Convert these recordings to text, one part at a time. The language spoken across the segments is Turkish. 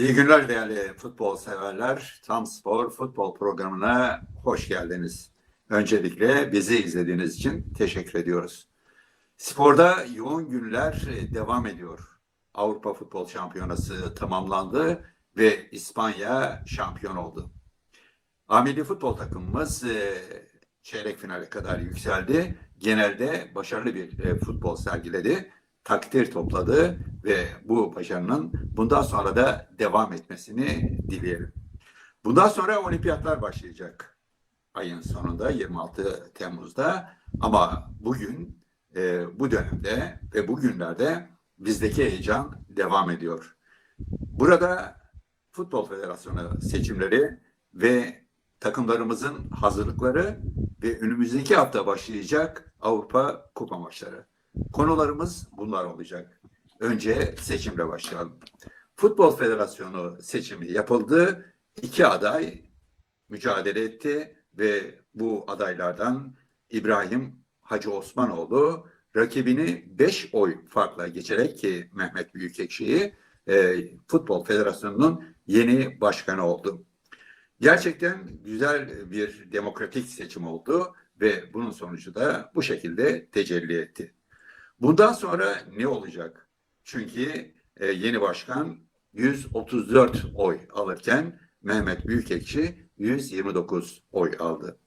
İyi günler değerli futbol severler. Tam Spor futbol programına hoş geldiniz. Öncelikle bizi izlediğiniz için teşekkür ediyoruz. Sporda yoğun günler e, devam ediyor. Avrupa Futbol Şampiyonası tamamlandı ve İspanya şampiyon oldu. Ameli futbol takımımız e, çeyrek finale kadar yükseldi. Genelde başarılı bir e, futbol sergiledi. Takdir topladı ve bu başarının bundan sonra da devam etmesini dileyelim. Bundan sonra olimpiyatlar başlayacak ayın sonunda 26 Temmuz'da ama bugün e, bu dönemde ve bugünlerde bizdeki heyecan devam ediyor. Burada Futbol Federasyonu seçimleri ve takımlarımızın hazırlıkları ve önümüzdeki hafta başlayacak Avrupa Kupa maçları. Konularımız bunlar olacak. Önce seçimle başlayalım. Futbol Federasyonu seçimi yapıldı. İki aday mücadele etti ve bu adaylardan İbrahim Hacı Osmanoğlu rakibini 5 oy farkla geçerek ki Mehmet Büyükekşi'yi e, Futbol Federasyonu'nun yeni başkanı oldu. Gerçekten güzel bir demokratik seçim oldu ve bunun sonucu da bu şekilde tecelli etti. Bundan sonra ne olacak? Çünkü e, yeni başkan 134 oy alırken Mehmet Büyükekşi 129 oy aldı.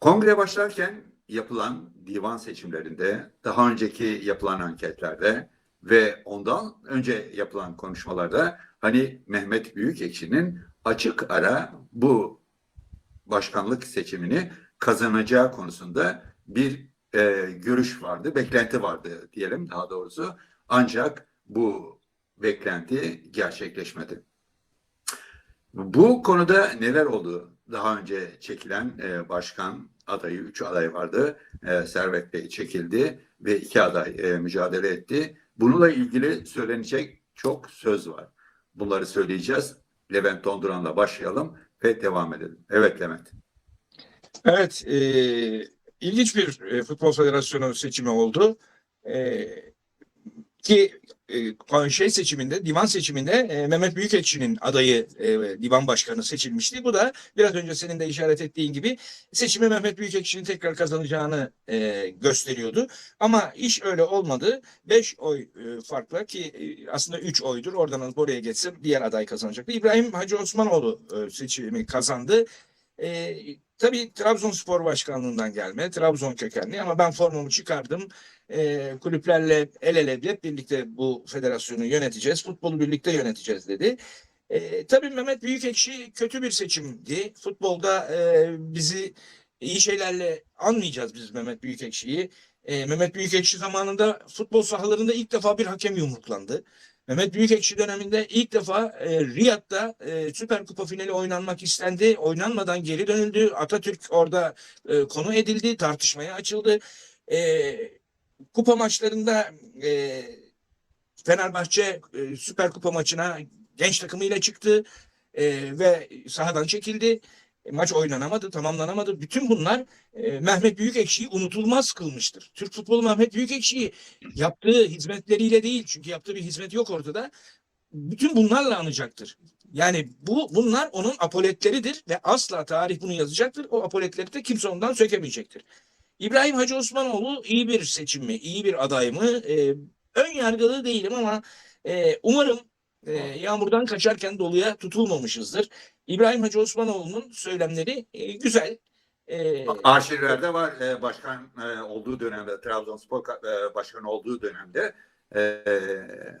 Kongre başlarken yapılan divan seçimlerinde, daha önceki yapılan anketlerde ve ondan önce yapılan konuşmalarda hani Mehmet Büyükekşi'nin açık ara bu başkanlık seçimini kazanacağı konusunda bir e, görüş vardı, beklenti vardı diyelim daha doğrusu. Ancak bu beklenti gerçekleşmedi. Bu konuda neler oldu? Daha önce çekilen e, başkan adayı, üç aday vardı. E, Servet Bey çekildi ve iki aday e, mücadele etti. Bununla ilgili söylenecek çok söz var. Bunları söyleyeceğiz. Levent Donduran'la başlayalım ve devam edelim. Evet Levent. Evet, e, ilginç bir e, futbol federasyonu seçimi oldu. E, ki e, şey seçiminde, divan seçiminde e, Mehmet Büyükekşi'nin adayı e, divan başkanı seçilmişti. Bu da biraz önce senin de işaret ettiğin gibi seçimi Mehmet Büyükekşi'nin tekrar kazanacağını e, gösteriyordu. Ama iş öyle olmadı. 5 oy e, farkla ki e, aslında 3 oydur. Oradan alıp oraya geçsin diğer aday kazanacaktı. İbrahim Hacı Osmanoğlu e, seçimi kazandı. E, tabii Trabzonspor başkanlığından gelme, Trabzon kökenli ama ben formumu çıkardım. E, kulüplerle el ele hep birlikte bu federasyonu yöneteceğiz, futbolu birlikte yöneteceğiz dedi. E, tabii Mehmet Büyükekşi kötü bir seçimdi. Futbolda e, bizi iyi şeylerle anmayacağız biz Mehmet Büyükekşi'yi. E, Mehmet Büyükekşi zamanında futbol sahalarında ilk defa bir hakem yumruklandı. Mehmet Büyükekşi döneminde ilk defa e, Riyad'da e, Süper Kupa finali oynanmak istendi. Oynanmadan geri dönüldü. Atatürk orada e, konu edildi, tartışmaya açıldı. E, kupa maçlarında e, Fenerbahçe e, Süper Kupa maçına genç takımıyla çıktı e, ve sahadan çekildi. E, maç oynanamadı, tamamlanamadı. Bütün bunlar e, Mehmet Büyükekşi'yi unutulmaz kılmıştır. Türk futbolu Mehmet Büyükekşi'yi yaptığı hizmetleriyle değil çünkü yaptığı bir hizmet yok ortada. Bütün bunlarla anacaktır. Yani bu bunlar onun apoletleridir ve asla tarih bunu yazacaktır. O apoletleri de kimse ondan sökemeyecektir. İbrahim Hacı Osmanoğlu iyi bir seçim mi, iyi bir aday mı? E, ön yargılı değilim ama e, umarım e, yağmurdan kaçarken doluya tutulmamışızdır. İbrahim Hacı Osmanoğlu'nun söylemleri e, güzel. E, Arşivlerde var e, başkan e, olduğu dönemde Trabzonspor e, başkanı olduğu dönemde e,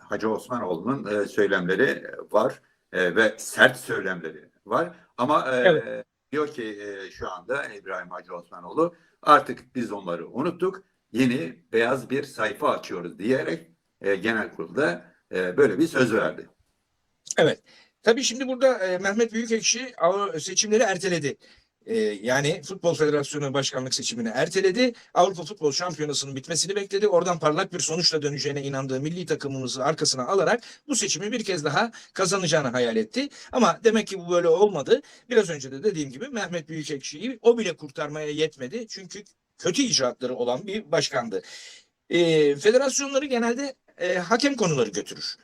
Hacı Osmanoğlu'nun e, söylemleri var e, ve sert söylemleri var. Ama e, Evet. diyor ki e, şu anda İbrahim Hacı Osmanoğlu artık biz onları unuttuk. Yeni beyaz bir sayfa açıyoruz diyerek e, genel kurulda e, böyle bir söz verdi. Evet. Tabii şimdi burada e, Mehmet Büyükekşi seçimleri erteledi. E, yani Futbol Federasyonu Başkanlık seçimini erteledi. Avrupa Futbol Şampiyonası'nın bitmesini bekledi. Oradan parlak bir sonuçla döneceğine inandığı milli takımımızı arkasına alarak bu seçimi bir kez daha kazanacağını hayal etti. Ama demek ki bu böyle olmadı. Biraz önce de dediğim gibi Mehmet Büyükekşi'yi o bile kurtarmaya yetmedi. Çünkü kötü icraatları olan bir başkandı. E, federasyonları genelde e, hakem konuları götürür.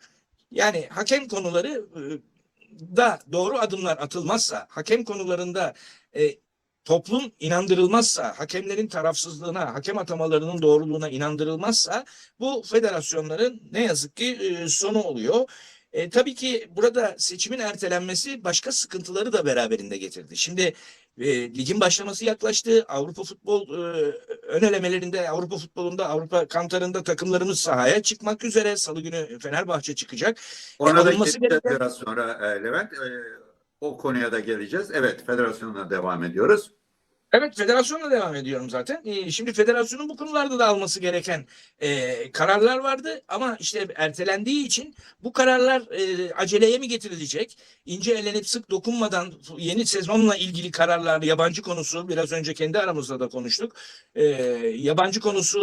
Yani hakem konuları e, da doğru adımlar atılmazsa, hakem konularında e, toplum inandırılmazsa, hakemlerin tarafsızlığına, hakem atamalarının doğruluğuna inandırılmazsa bu federasyonların ne yazık ki e, sonu oluyor. E, tabii ki burada seçimin ertelenmesi başka sıkıntıları da beraberinde getirdi. Şimdi e, ligin başlaması yaklaştı. Avrupa futbol e, ön elemelerinde, Avrupa futbolunda, Avrupa kantarında takımlarımız sahaya çıkmak üzere. Salı günü Fenerbahçe çıkacak. Ona da alınması geleceğiz gereken- biraz sonra e, Levent. E, o konuya da geleceğiz. Evet, federasyonla devam ediyoruz. Evet federasyonla devam ediyorum zaten. Ee, şimdi federasyonun bu konularda da alması gereken e, kararlar vardı ama işte ertelendiği için bu kararlar e, aceleye mi getirilecek? İnce elenip sık dokunmadan yeni sezonla ilgili kararlar yabancı konusu biraz önce kendi aramızda da konuştuk. E, yabancı konusu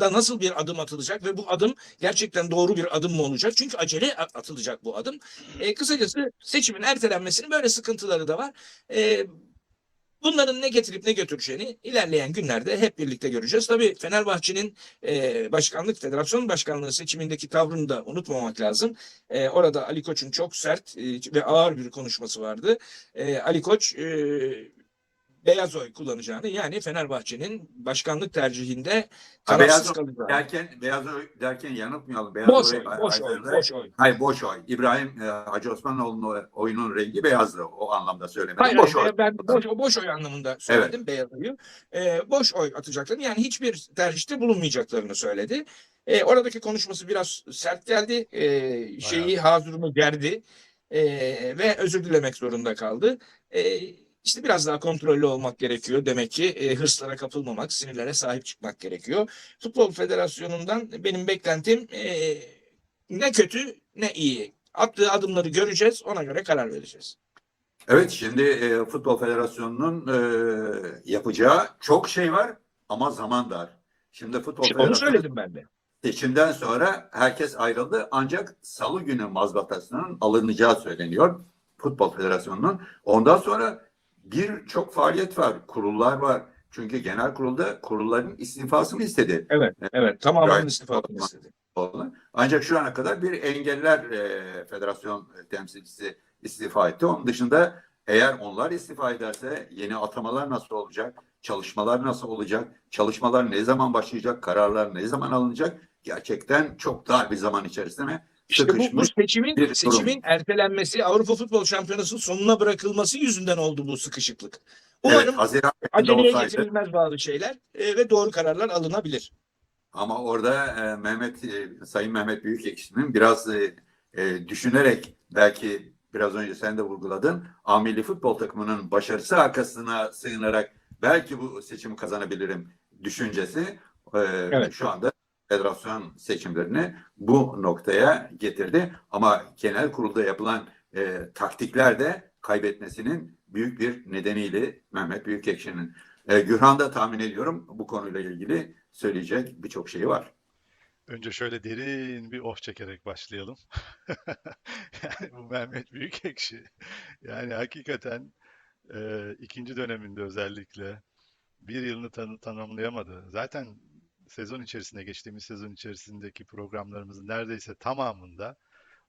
da nasıl bir adım atılacak ve bu adım gerçekten doğru bir adım mı olacak? Çünkü acele atılacak bu adım. Kısacası seçimin ertelenmesinin böyle sıkıntıları da var. E, Bunların ne getirip ne götüreceğini ilerleyen günlerde hep birlikte göreceğiz. Tabii Fenerbahçe'nin e, başkanlık, federasyon başkanlığı seçimindeki tavrını da unutmamak lazım. E, orada Ali Koç'un çok sert e, ve ağır bir konuşması vardı. E, Ali Koç e, beyaz oy kullanacağını yani Fenerbahçe'nin başkanlık tercihinde Ha, beyaz kalacağını. derken beyaz oy derken yanıltmayalım. Beyaz Boş oy, oy, boş oy, boş oy. Hayır boş oy. İbrahim e, Hacı Osmanoğlu'nun oyunun rengi beyazdı. O anlamda söylemedim. Hayır, boş hayır, oy. ben boş, boş oy anlamında söyledim beyaz oyu. Ee, boş oy atacaklarını yani hiçbir tercihte bulunmayacaklarını söyledi. Ee, oradaki konuşması biraz sert geldi. Ee, şeyi hazırını gerdi Ee, ve özür dilemek zorunda kaldı. Ee, işte biraz daha kontrollü olmak gerekiyor. Demek ki e, hırslara kapılmamak, sinirlere sahip çıkmak gerekiyor. Futbol Federasyonu'ndan benim beklentim e, ne kötü ne iyi. Attığı adımları göreceğiz, ona göre karar vereceğiz. Evet şimdi e, Futbol Federasyonu'nun e, yapacağı çok şey var ama zaman dar. Şimdi Futbol İşte onu Federasyonu söyledim ben de. seçimden sonra herkes ayrıldı ancak salı günü mazbatasının alınacağı söyleniyor Futbol Federasyonu'nun. Ondan sonra birçok faaliyet var, kurullar var. Çünkü genel kurulda kurulların istifasını istedi. Evet, evet. Tamamen Gayet istifa normal. istedi. Ancak şu ana kadar bir engeller e, federasyon temsilcisi istifa etti. Onun dışında eğer onlar istifa ederse yeni atamalar nasıl olacak? Çalışmalar nasıl olacak? Çalışmalar ne zaman başlayacak? Kararlar ne zaman alınacak? Gerçekten çok dar bir zaman içerisinde İşte bu, bu seçimin bir durum. seçimin ertelenmesi, Avrupa Futbol Şampiyonası'nın sonuna bırakılması yüzünden oldu bu sıkışıklık. Umarım Evet, aceleye getirilmez bazı şeyler e, ve doğru kararlar alınabilir. ama orada e, Mehmet e, Sayın Mehmet Büyükekşi'nin biraz e, e, düşünerek belki biraz önce sen de vurguladın. A milli futbol takımının başarısı arkasına sığınarak belki bu seçimi kazanabilirim düşüncesi e, Evet. şu anda federasyon seçimlerini bu noktaya getirdi. Ama genel kurulda yapılan e, taktikler de kaybetmesinin büyük bir nedeniyle Mehmet Büyükekşi'nin. E, Gürhan da tahmin ediyorum bu konuyla ilgili söyleyecek birçok şeyi var. Önce şöyle derin bir oh çekerek başlayalım. Yani bu Mehmet Büyükekşi. Yani hakikaten e, ikinci döneminde özellikle bir yılını tanı- tanımlayamadı. Zaten sezon içerisinde, geçtiğimiz sezon içerisindeki programlarımızın neredeyse tamamında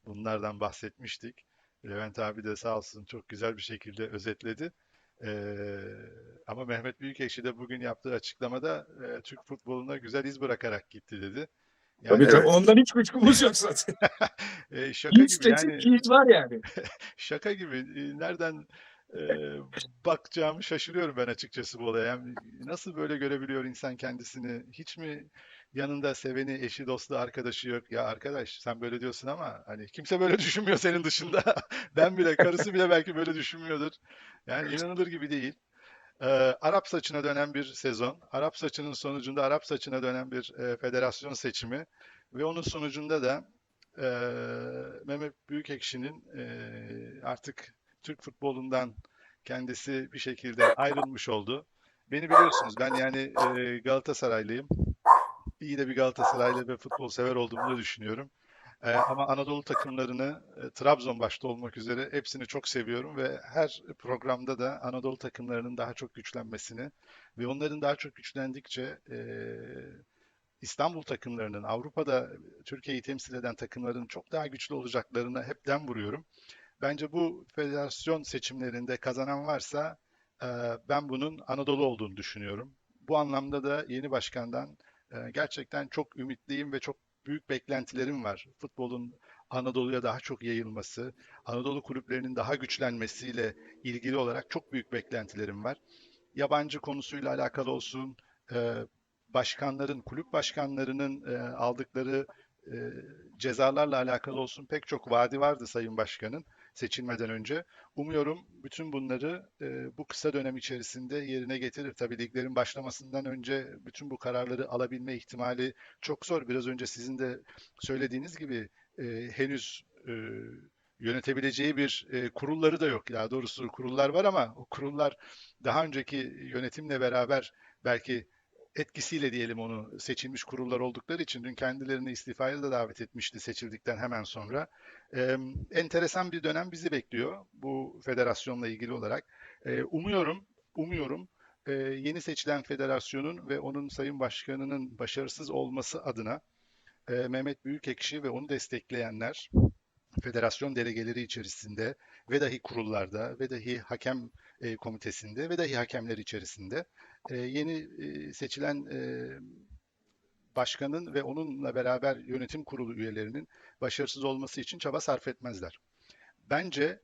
bunlardan bahsetmiştik. Levent abi de sağ olsun çok güzel bir şekilde özetledi. E, ama Mehmet Büyükekşi de bugün yaptığı açıklamada e, Türk futboluna güzel iz bırakarak gitti dedi. Yani Tabii tabii evet. ondan hiç kuşkumuz yok zaten. e, şaka Hiç gibi yani kilit var yani. şaka gibi E, nereden bakacağımı şaşırıyorum ben açıkçası bu olaya. Yani nasıl böyle görebiliyor insan kendisini? Hiç mi yanında seveni, eşi, dostu, arkadaşı yok? Ya arkadaş sen böyle diyorsun ama hani kimse böyle düşünmüyor senin dışında. Ben bile, karısı bile belki böyle düşünmüyordur. Yani inanılır gibi değil. Ee, Arap saçına dönen bir sezon, Arap saçının sonucunda Arap saçına dönen bir e, federasyon seçimi ve onun sonucunda da e, Mehmet Büyükekşi'nin e, artık Türk futbolundan kendisi bir şekilde ayrılmış oldu. Beni biliyorsunuz ben yani e, Galatasaraylıyım. İyi de bir Galatasaraylı ve futbol sever olduğumu düşünüyorum. E, ama Anadolu takımlarını e, Trabzon başta olmak üzere hepsini çok seviyorum ve her programda da Anadolu takımlarının daha çok güçlenmesini ve onların daha çok güçlendikçe e, İstanbul takımlarının Avrupa'da Türkiye'yi temsil eden takımların çok daha güçlü olacaklarına hep dem vuruyorum. Bence bu federasyon seçimlerinde kazanan varsa e, ben bunun Anadolu olduğunu düşünüyorum. Bu anlamda da yeni başkandan e, gerçekten çok ümitliyim ve çok büyük beklentilerim var. Futbolun Anadolu'ya daha çok yayılması, Anadolu kulüplerinin daha güçlenmesiyle ilgili olarak çok büyük beklentilerim var. Yabancı konusuyla alakalı olsun, e, başkanların, kulüp başkanlarının aldıkları cezalarla alakalı olsun pek çok vaadi vardı Sayın Başkan'ın seçilmeden önce. Umuyorum bütün bunları e, bu kısa dönem içerisinde yerine getirir. Tabii liglerin başlamasından önce bütün bu kararları alabilme ihtimali çok zor. Biraz önce sizin de söylediğiniz gibi e, henüz e, yönetebileceği bir e, kurulları da yok. Daha doğrusu kurullar var ama o kurullar daha önceki yönetimle beraber belki etkisiyle diyelim onu seçilmiş kurullar oldukları için dün kendilerini istifaya da davet etmişti seçildikten hemen sonra. Ee, enteresan bir dönem bizi bekliyor bu federasyonla ilgili olarak. Ee, umuyorum, umuyorum e, yeni seçilen federasyonun ve onun sayın başkanının başarısız olması adına e, Mehmet Büyükekşi ve onu destekleyenler federasyon delegeleri içerisinde ve dahi kurullarda ve dahi hakem e, komitesinde ve dahi hakemler içerisinde e, yeni e, seçilen e, başkanın ve onunla beraber yönetim kurulu üyelerinin başarısız olması için çaba sarf etmezler. Bence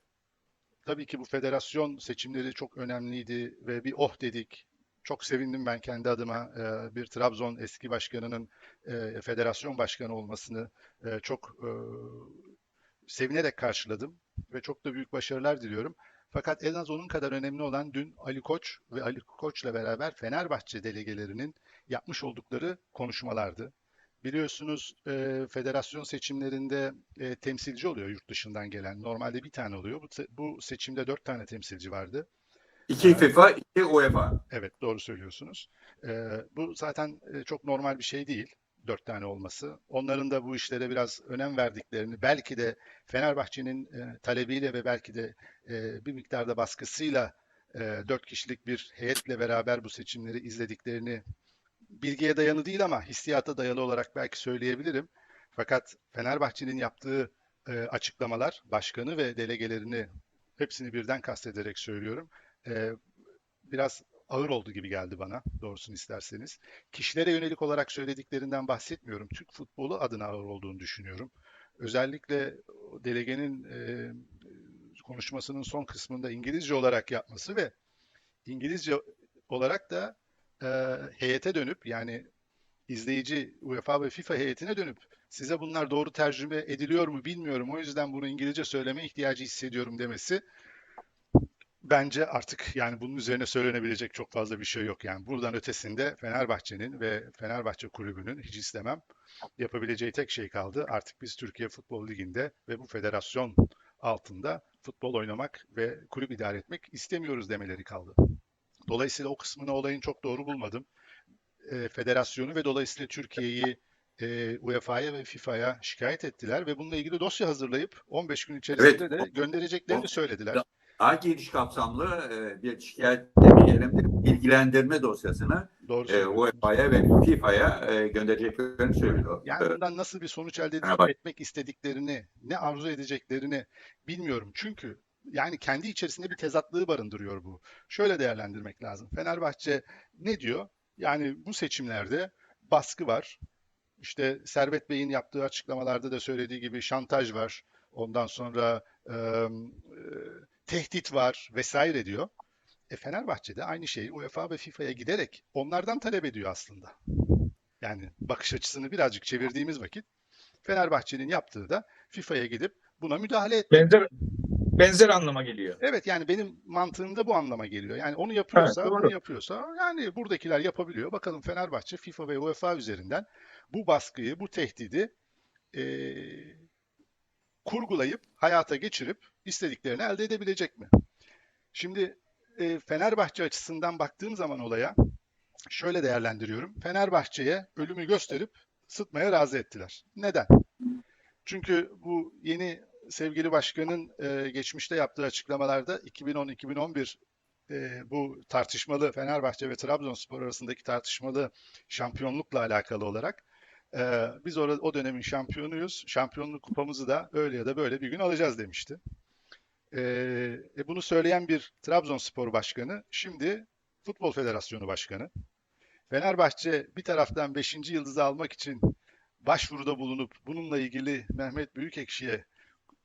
tabii ki bu federasyon seçimleri çok önemliydi ve bir oh dedik. Çok sevindim ben kendi adıma e, bir Trabzon eski başkanının federasyon başkanı olmasını çok sevinerek karşıladım ve çok da büyük başarılar diliyorum. Fakat en az onun kadar önemli olan dün Ali Koç ve Ali Koç'la beraber Fenerbahçe delegelerinin yapmış oldukları konuşmalardı. Biliyorsunuz e, federasyon seçimlerinde e, temsilci oluyor yurt dışından gelen. Normalde bir tane oluyor. Bu, bu seçimde dört tane temsilci vardı. İki FIFA, iki UEFA. Evet doğru söylüyorsunuz. E, bu zaten e, çok normal bir şey değil. Dört tane olması. Onların da bu işlere biraz önem verdiklerini, belki de Fenerbahçe'nin e, talebiyle ve belki de e, bir miktarda baskısıyla e, dört kişilik bir heyetle beraber bu seçimleri izlediklerini bilgiye dayalı değil ama hissiyata dayalı olarak belki söyleyebilirim. Fakat Fenerbahçe'nin yaptığı e, açıklamalar, başkanı ve delegelerini hepsini birden kastederek söylüyorum. e, biraz ağır oldu gibi geldi bana doğrusunu isterseniz. Kişilere yönelik olarak söylediklerinden bahsetmiyorum. Türk futbolu adına ağır olduğunu düşünüyorum. Özellikle delegenin e, konuşmasının son kısmında İngilizce olarak yapması ve İngilizce olarak da e, heyete dönüp yani izleyici UEFA ve FIFA heyetine dönüp size bunlar doğru tercüme ediliyor mu bilmiyorum. O yüzden bunu İngilizce söyleme ihtiyacı hissediyorum demesi bence artık yani bunun üzerine söylenebilecek çok fazla bir şey yok. Yani buradan ötesinde Fenerbahçe'nin ve Fenerbahçe kulübünün hiç istemem yapabileceği tek şey kaldı. Artık biz Türkiye Futbol Ligi'nde ve bu federasyon altında futbol oynamak ve kulüp idare etmek istemiyoruz demeleri kaldı. Dolayısıyla o kısmını olayın çok doğru bulmadım. E, federasyonu ve dolayısıyla Türkiye'yi e, UEFA'ya ve FIFA'ya şikayet ettiler ve bununla ilgili dosya hazırlayıp 15 gün içerisinde Evet. de göndereceklerini söylediler. Daha geniş kapsamlı e, bir şikayet demeyelim de bilgilendirme dosyasını Doğru e. UEFA'ya ve FIFA'ya e, göndereceklerini söylüyor. Yani bundan nasıl bir sonuç elde edip etmek istediklerini, ne arzu edeceklerini bilmiyorum. Çünkü yani kendi içerisinde bir tezatlığı barındırıyor bu. Şöyle değerlendirmek lazım. Fenerbahçe ne diyor? Yani bu seçimlerde baskı var. İşte Servet Bey'in yaptığı açıklamalarda da söylediği gibi şantaj var. Ondan sonra e, e, tehdit var vesaire diyor. E Fenerbahçe de aynı şeyi UEFA ve FIFA'ya giderek onlardan talep ediyor aslında. Yani bakış açısını birazcık çevirdiğimiz vakit Fenerbahçe'nin yaptığı da FIFA'ya gidip buna müdahale et. Benzer benzer anlama geliyor. Evet yani benim mantığımda bu anlama geliyor. Yani onu yapıyorsa, Evet, doğru. bunu yapıyorsa yani buradakiler yapabiliyor. Bakalım Fenerbahçe FIFA ve UEFA üzerinden bu baskıyı, bu tehdidi eee, kurgulayıp, hayata geçirip istediklerini elde edebilecek mi? Şimdi e, Fenerbahçe açısından baktığım zaman olaya şöyle değerlendiriyorum. Fenerbahçe'ye ölümü gösterip sıtmaya razı ettiler. Neden? Çünkü bu yeni sevgili başkanın e, geçmişte yaptığı açıklamalarda 2010-2011 e, bu tartışmalı Fenerbahçe ve Trabzonspor arasındaki tartışmalı şampiyonlukla alakalı olarak e, biz orada, o dönemin şampiyonuyuz. Şampiyonluk kupamızı da öyle ya da böyle bir gün alacağız demişti. E, e, bunu söyleyen bir Trabzonspor başkanı şimdi Futbol Federasyonu Başkanı. Fenerbahçe bir taraftan 5. yıldızı almak için başvuruda bulunup bununla ilgili Mehmet Büyükekşi'ye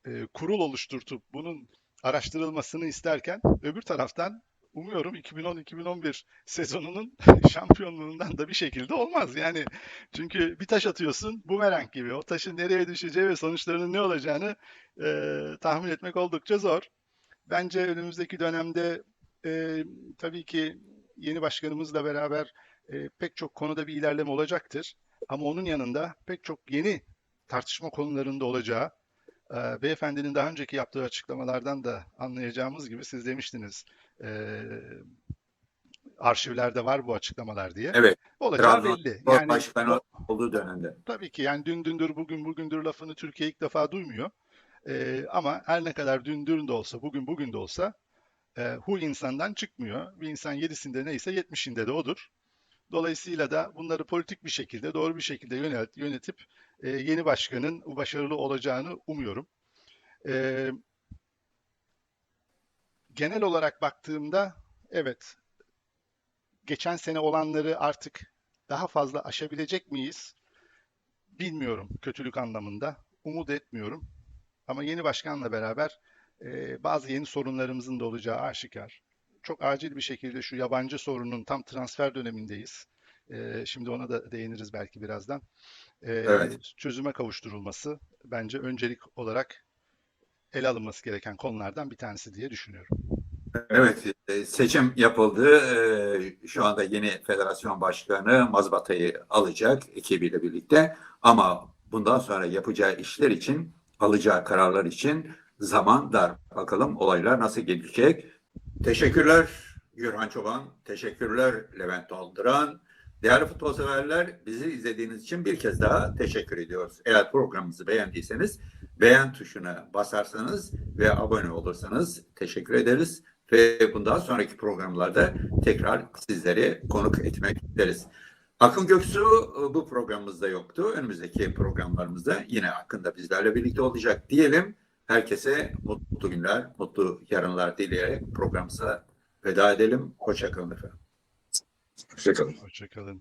e, kurul oluşturtup bunun araştırılmasını isterken öbür taraftan umuyorum 2010-2011 sezonunun şampiyonluğundan da bir şekilde olmaz. Yani çünkü bir taş atıyorsun bumerang gibi. O taşın nereye düşeceği ve sonuçlarının ne olacağını e, tahmin etmek oldukça zor. Bence önümüzdeki dönemde e, tabii ki yeni başkanımızla beraber e, pek çok konuda bir ilerleme olacaktır. Ama onun yanında pek çok yeni tartışma konularında olacağı, e, beyefendinin daha önceki yaptığı açıklamalardan da anlayacağımız gibi siz demiştiniz, e, arşivlerde var bu açıklamalar diye. Evet. Olacağı belli. Yani başkanı olduğu dönemde. tabii ki yani dün dündür bugün bugündür lafını Türkiye ilk defa duymuyor. E, ama her ne kadar dün dün de olsa bugün bugün de olsa e, hu insandan çıkmıyor. Bir insan yedisinde neyse yetmişinde de odur. Dolayısıyla da bunları politik bir şekilde, doğru bir şekilde yönet, yönetip e, yeni başkanın başarılı olacağını umuyorum. E, genel olarak baktığımda evet geçen sene olanları artık daha fazla aşabilecek miyiz? Bilmiyorum kötülük anlamında. Umut etmiyorum. Ama yeni başkanla beraber e, bazı yeni sorunlarımızın da olacağı aşikar çok acil bir şekilde şu yabancı sorunun tam transfer dönemindeyiz. Ee, şimdi ona da değiniriz belki birazdan. Ee, Evet. Çözüme kavuşturulması bence öncelik olarak ele alınması gereken konulardan bir tanesi diye düşünüyorum. Evet, e, seçim yapıldı. E, Şu anda yeni federasyon başkanı Mazbata'yı alacak ekibiyle birlikte. Ama bundan sonra yapacağı işler için, alacağı kararlar için zaman dar. Bakalım olaylar nasıl gelecek. Teşekkürler Gürhan Çoban, teşekkürler Levent Aldıran. Değerli futbol severler, bizi izlediğiniz için bir kez daha teşekkür ediyoruz. Eğer programımızı beğendiyseniz beğen tuşuna basarsanız ve abone olursanız teşekkür ederiz. Ve bundan sonraki programlarda tekrar sizleri konuk etmek isteriz. Akın Göksu e, bu programımızda yoktu. Önümüzdeki programlarımızda yine Akın da bizlerle birlikte olacak diyelim. Herkese mutlu günler, mutlu yarınlar dileyerek programımıza veda edelim. Hoşçakalın efendim. Hoşçakalın. Hoşçakalın.